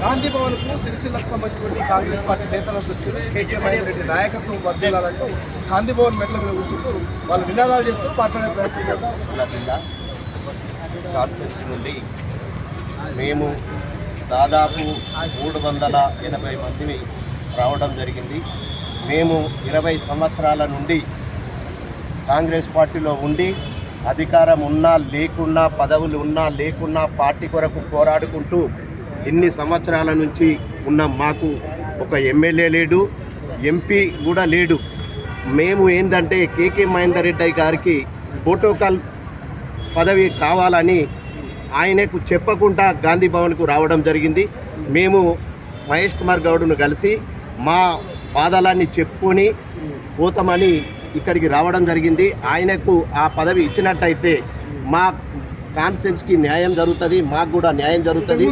గాంధీ భవన్కు సిరిసిల్లకు సంబంధించినటువంటి కాంగ్రెస్ పార్టీ నేతల వచ్చారు కేకే మహేందర్ రెడ్డి నాయకత్వం వర్దిల్లాలంటూ గాంధీ భవన్ మెట్ల మీద కూర్చుంటూ వాళ్ళు నినాదాలు చేస్తూ మాట్లాడే ప్రయత్నం నుండి మేము దాదాపు మూడు వందల ఎనభై మందిని రావడం జరిగింది. మేము ఇరవై సంవత్సరాల నుండి కాంగ్రెస్ పార్టీలో ఉండి అధికారం ఉన్నా లేకున్నా పదవులు ఉన్నా లేకున్నా పార్టీ కొరకు పోరాడుకుంటూ ఎన్ని సంవత్సరాల నుంచి ఉన్న మాకు ఒక ఎమ్మెల్యే లేడు ఎంపీ కూడా లేడు. మేము ఏంటంటే కేకే మహేందర్ రెడ్డి గారికి ప్రోటోకాల్ పదవి కావాలని ఆయనకు చెప్పకుండా గాంధీ భవన్కు రావడం జరిగింది. మేము మహేష్ కుమార్ గౌడ్ను కలిసి మా బాధలన్నీ చెప్పుకొని పోతామని ఇక్కడికి రావడం జరిగింది. ఆయనకు ఆ పదవి ఇచ్చినట్టయితే మా కాన్స్టెన్స్కి న్యాయం జరుగుతుంది మాకు కూడా న్యాయం జరుగుతుంది.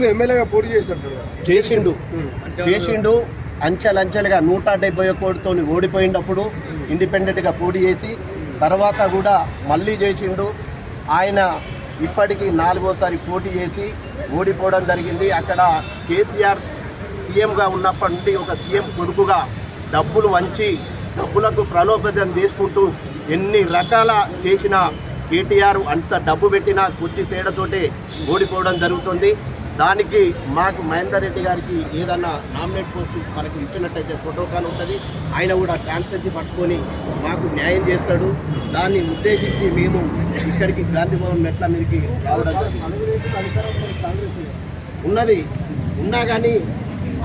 చేసిండు. చేసిండు. అంచెలంచెలుగా నూట డెబ్బై కోటితో ఓడిపోయినప్పుడు ఇండిపెండెంట్గా పోటీ చేసి తర్వాత కూడా మళ్ళీ చేసిండు. ఆయన ఇప్పటికీ నాలుగోసారి పోటీ చేసి ఓడిపోవడం జరిగింది. అక్కడ కేసీఆర్ సీఎంగా ఉన్నప్పటి నుండి ఒక సీఎం కొడుకుగా డబ్బులు వంచి డబ్బులకు ప్రలోభం తీసుకుంటూ ఎన్ని రకాల చేసిన కేటీఆర్ అంత డబ్బు పెట్టినా కొద్ది తేడాతోటే ఓడిపోవడం జరుగుతుంది. దానికి మాకు మహేందర్ రెడ్డి గారికి ఏదన్నా నామినేట్ పోస్ట్ మనకు ఇచ్చినట్టయితే ప్రోటోకాల్ ఉంటుంది. ఆయన కూడా కాన్స్టెన్సీ పట్టుకొని మాకు న్యాయం చేస్తాడు. దాన్ని ఉద్దేశించి మేము ఇక్కడికి గాంధీభవన్ మెట్ల మీదకి రావడం ఉన్నది ఉన్నా కానీ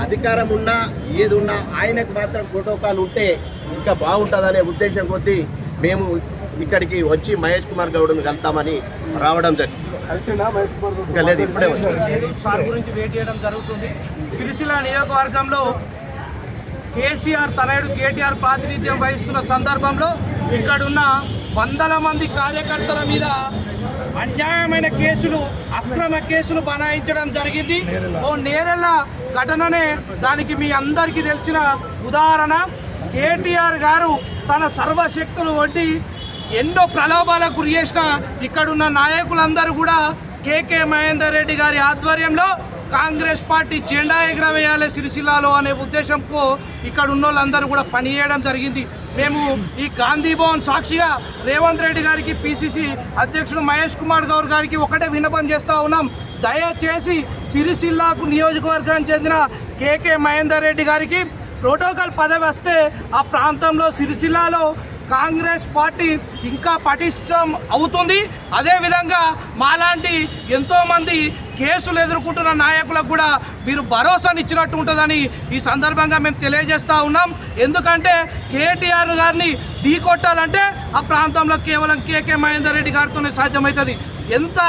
అధికారం ఉన్నా ఏది ఉన్నా ఆయనకు మాత్రం ప్రోటోకాల్ ఉంటే ఇంకా బాగుంటుందనే ఉద్దేశం కొద్దీ మేము ఇక్కడికి వచ్చి మహేష్ కుమార్ గౌడ్ని కలుతామని రావడం జరిగింది? ఇంకా లేదు ఇప్పుడే వచ్చాం సార్ గురించి వెయిట్ చేయడం జరుగుతుంది. సిరిసిల్ల నియోజకవర్గంలో కేసీఆర్ తనయుడు కేటీఆర్ ప్రాతినిధ్యం వహిస్తున్న సందర్భంలో ఇక్కడున్న వందల మంది కార్యకర్తల మీద అన్యాయమైన కేసులు అక్రమ కేసులు బనాయించడం జరిగింది. ఓ నేరెళ్ళ ఘటననే దానికి మీ అందరికీ తెలిసిన ఉదాహరణ. కేటీఆర్ గారు తన సర్వశక్తులు వడ్డీ ఎన్నో ప్రలోభాలకు గురి చేసిన ఇక్కడున్న నాయకులందరూ కూడా కేకే మహేందర్ రెడ్డి గారి ఆధ్వర్యంలో కాంగ్రెస్ పార్టీ జెండా ఎగరవేయాలి సిరిసిల్లాలో అనే ఉద్దేశంతో ఇక్కడ ఉన్న వాళ్ళందరూ కూడా పనిచేయడం జరిగింది. మేము ఈ గాంధీ భవన్ సాక్షిగా రేవంత్ రెడ్డి గారికి పిసిసి అధ్యక్షుడు మహేష్ కుమార్ గౌర్ గారికి ఒకటే విన్నపం చేస్తూ ఉన్నాం. దయచేసి సిరిసిల్లాకు నియోజకవర్గానికి చెందిన కేకే మహేందర్ రెడ్డి గారికి ప్రోటోకాల్ పదవి వస్తే ఆ ప్రాంతంలో సిరిసిల్లాలో కాంగ్రెస్ పార్టీ ఇంకా పటిష్టం అవుతుంది. అదేవిధంగా మాలాంటి ఎంతోమంది కేసులు ఎదుర్కొంటున్న నాయకులకు కూడా మీరు భరోసానిచ్చినట్టు ఉంటుందని ఈ సందర్భంగా మేము తెలియజేస్తూ ఉన్నాం. ఎందుకంటే కేటీఆర్ గారిని ఢీ కొట్టాలంటే ఆ ప్రాంతంలో కేవలం కేకే మహేందర్ రెడ్డి గారితోనే సాధ్యమవుతుంది. ఎంత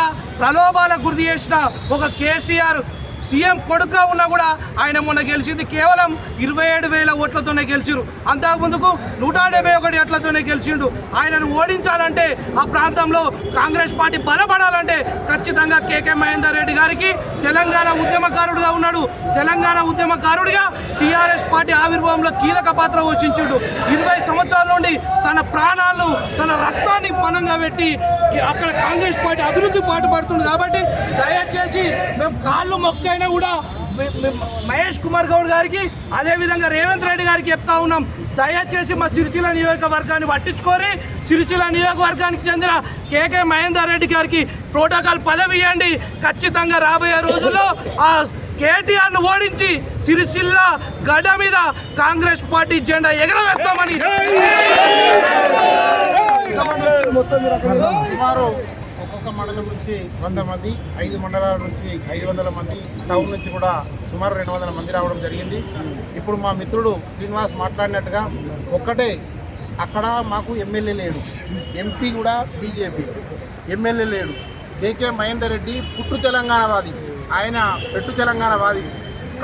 ప్రలోభాలకు గురి చేసిన ఒక కేసీఆర్ సీఎం కొడుక ఉన్నా కూడా ఆయన మొన్న గెలిచింది కేవలం ఇరవై ఏడు వేల ఓట్లతోనే గెలిచిరు అంతకుముందుకు నూట డెబ్బై ఒకటి ఓట్లతోనే గెలిచిండు. ఆయనను ఓడించాలంటే ఆ ప్రాంతంలో కాంగ్రెస్ పార్టీ బలపడాలంటే ఖచ్చితంగా కేకే మహేందర్ రెడ్డి గారికి తెలంగాణ ఉద్యమకారుడుగా ఉన్నాడు. తెలంగాణ ఉద్యమకారుడిగా టీఆర్ఎస్ పార్టీ ఆవిర్భావంలో కీలక పాత్ర పోషించిండు. ఇరవై సంవత్సరాల నుండి తన ప్రాణాలను తన రక్తాన్ని పణంగా పెట్టి అక్కడ కాంగ్రెస్ పార్టీ అభివృద్ధి పాటుపడుతుంది కాబట్టి దయచేసి మేము కాళ్ళు మొక్కైనా కూడా మహేష్ కుమార్ గౌడ్ గారికి అదేవిధంగా రేవంత్ రెడ్డి గారికి చెప్తా ఉన్నాం దయచేసి మా సిరిసిల్ల నియోజకవర్గాన్ని పట్టించుకొని సిరిసిల్ల నియోజకవర్గానికి చెందిన కేకే మహేందర్ రెడ్డి గారికి ప్రోటోకాల్ పదవి ఇవ్వండి ఖచ్చితంగా రాబోయే రోజుల్లో ఆ కేటీఆర్ను ఓడించి సిరిసిల్ల గడ్డ మీద కాంగ్రెస్ పార్టీ జెండా ఎగరవేస్తామని మొత్తం సుమారు ఒక మండలం నుంచి వంద మంది ఐదు మండలాల నుంచి ఐదు వందల మంది టౌన్ నుంచి కూడా సుమారు రెండు వందల మంది రావడం జరిగింది. ఇప్పుడు మా మిత్రుడు శ్రీనివాస్ మాట్లాడినట్టుగా ఒక్కటే అక్కడ మాకు ఎమ్మెల్యే లేడు. ఎంపీ కూడా బీజేపీ. ఎమ్మెల్యే లేడు. కేకే మహేందర్ రెడ్డి పుట్టు తెలంగాణవాది. ఆయన పెట్టు తెలంగాణవాది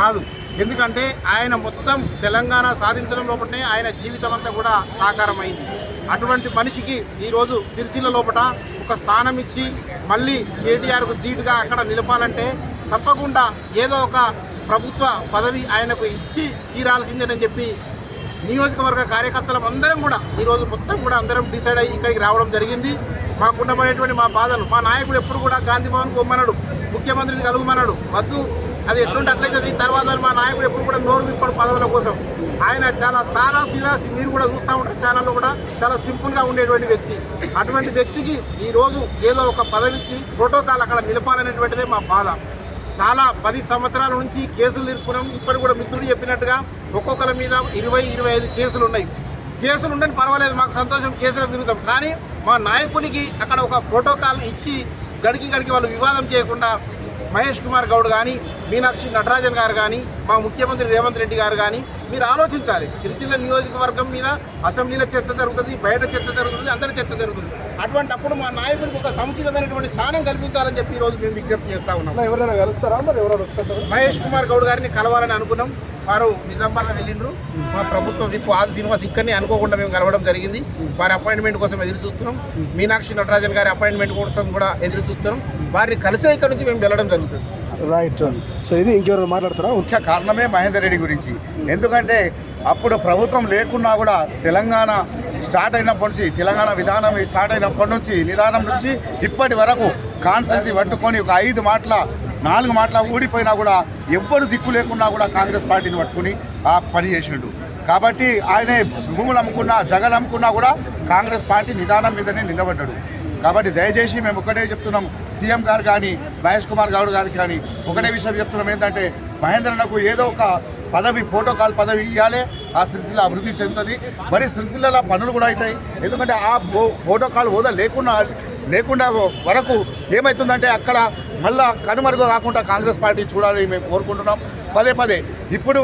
కాదు. ఎందుకంటే ఆయన మొత్తం తెలంగాణ సాధించడం లోపలనే ఆయన జీవితం అంతా కూడా సాకారమైంది. అటువంటి మనిషికి ఈరోజు సిరిసిల్ల లోపల ఒక స్థానం ఇచ్చి మళ్ళీ కేటీఆర్కు ధీటుగా అక్కడ నిలపాలంటే తప్పకుండా ఏదో ఒక ప్రభుత్వ పదవి ఆయనకు ఇచ్చి తీరాల్సిందేనని చెప్పి నియోజకవర్గ కార్యకర్తలం అందరం కూడా ఈరోజు మొత్తం కూడా అందరం డిసైడ్ అయ్యి ఇక్కడికి రావడం జరిగింది. మాకు ఉండబడేటువంటి మా బాధలు మా నాయకుడు ఎప్పుడు కూడా గాంధీ భవన్కి పొమ్మన్నాడు ముఖ్యమంత్రిని కలుగుమన్నాడు వద్దు అది ఎట్లుంటే అట్లయితే తర్వాత మా నాయకుడు ఎప్పుడు కూడా నోరు విప్పడు పదవుల కోసం. ఆయన చాలా సాదా సీదా మీరు కూడా చూస్తూ ఉంటారు ఛానల్లో కూడా చాలా సింపుల్గా ఉండేటువంటి వ్యక్తి. అటువంటి వ్యక్తికి ఈరోజు ఏదో ఒక పదవిచ్చి ప్రోటోకాల్ అక్కడ నిలపాలనేటువంటిదే మా బాధ. చాలా పది సంవత్సరాల నుంచి కేసులు తీసుకున్నాం ఇప్పటి కూడా మిత్రుడు చెప్పినట్టుగా ఒక్కొక్కరి మీద ఇరవై ఇరవై ఐదు కేసులు ఉన్నాయి. కేసులు ఉండని పర్వాలేదు మాకు సంతోషం కేసులకు తిరుగుతాం. కానీ మా నాయకునికి అక్కడ ఒక ప్రోటోకాల్ ఇచ్చి గడికి గడికి వాళ్ళు వివాదం చేయకుండా మహేష్ కుమార్ గౌడ్ కానీ మీనాక్షి నటరాజన్ గారు కానీ మా ముఖ్యమంత్రి రేవంత్ రెడ్డి గారు కానీ మీరు ఆలోచించాలి. సిరిసిల్ల నియోజకవర్గం మీద అసెంబ్లీలో చర్చ జరుగుతుంది బయట చర్చ జరుగుతుంది అందరి చర్చ జరుగుతుంది. అటువంటి అప్పుడు మా నాయకుడికి ఒక సముచితమైనటువంటి స్థానం కల్పించాలని చెప్పి ఈరోజు మేము విజ్ఞప్తి చేస్తా ఉన్నాం. ఎవరైనా కలుస్తారా? మరి ఎవరైనా మహేష్ కుమార్ గౌడ్ గారిని కలవాలని అనుకున్నాం. వారు నిజామాబాద్ వెళ్ళిండ్రు. మా ప్రభుత్వ విప్ ఆది శ్రీనివాస్ ఇక్కడిని అనుకోకుండా మేము కలవడం జరిగింది. వారి అపాయింట్మెంట్ కోసం ఎదురు చూస్తున్నాం. మీనాక్షి నటరాజన్ గారి అపాయింట్మెంట్ కోసం కూడా ఎదురు చూస్తున్నాం. వారిని కలిసే ఇక్కడ నుంచి మేము వెళ్ళడం జరుగుతుంది. రైట్ సో ఇది ఇంకెవరు మాట్లాడతారా? ముఖ్య కారణమే మహేందర్ రెడ్డి గురించి. ఎందుకంటే అప్పుడు ప్రభుత్వం లేకున్నా కూడా తెలంగాణ స్టార్ట్ అయినప్పటి నుంచి తెలంగాణ విధానం స్టార్ట్ అయినప్పటి నుంచి నిదానం నుంచి ఇప్పటి వరకు కాన్సెన్సీ పట్టుకొని ఒక ఐదు మాటల నాలుగు మాటల ఊడిపోయినా కూడా ఎవ్వరు దిక్కు లేకున్నా కూడా కాంగ్రెస్ పార్టీని పట్టుకుని ఆ పని చేసిండు. కాబట్టి ఆయనే భూములు అమ్ముకున్నా జగన్ అమ్ముకున్నా కూడా కాంగ్రెస్ పార్టీ నిదానం మీదనే నిలబడ్డాడు. కాబట్టి దయచేసి మేము ఒకటే చెప్తున్నాం. సీఎం గారు కానీ మహేష్ కుమార్ గౌడ్ గారికి కానీ ఒకటే విషయం చెప్తున్నాం. ఏంటంటే మహేంద్రనకు ఏదో ఒక పదవి ప్రోటోకాల్ పదవి ఇవ్వాలి ఆ సిరిసిల్ల అభివృద్ధి చెందుతుంది. మరి సిరిసిల్లలో పనులు కూడా అవుతాయి. ఎందుకంటే ఆ ప్రోటోకాల్ హోదా లేకుండా లేకుండా వరకు ఏమవుతుందంటే అక్కడ మళ్ళా కనుమరుగు కాకుండా కాంగ్రెస్ పార్టీ చూడాలని మేము కోరుకుంటున్నాం. పదే పదే ఇప్పుడు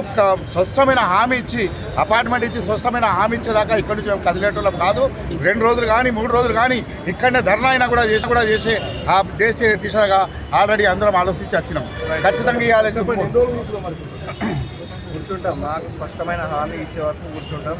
స్పష్టమైన హామీ ఇచ్చి అపార్ట్మెంట్ ఇచ్చి స్పష్టమైన హామీ ఇచ్చేదాకా ఇక్కడ నుంచి మేము కదిలేటోళ్ళం కాదు. రెండు రోజులు కానీ మూడు రోజులు కానీ ఇక్కడనే ధర్నా అయినా కూడా చేసి కూడా చేసే ఆ దేశ దిశగా ఆల్రెడీ అందరం ఆలోచించి వచ్చినాం. ఖచ్చితంగా మరి. కూర్చుంటాం మాకు స్పష్టమైన హామీ ఇచ్చే వరకు కూర్చుంటాం.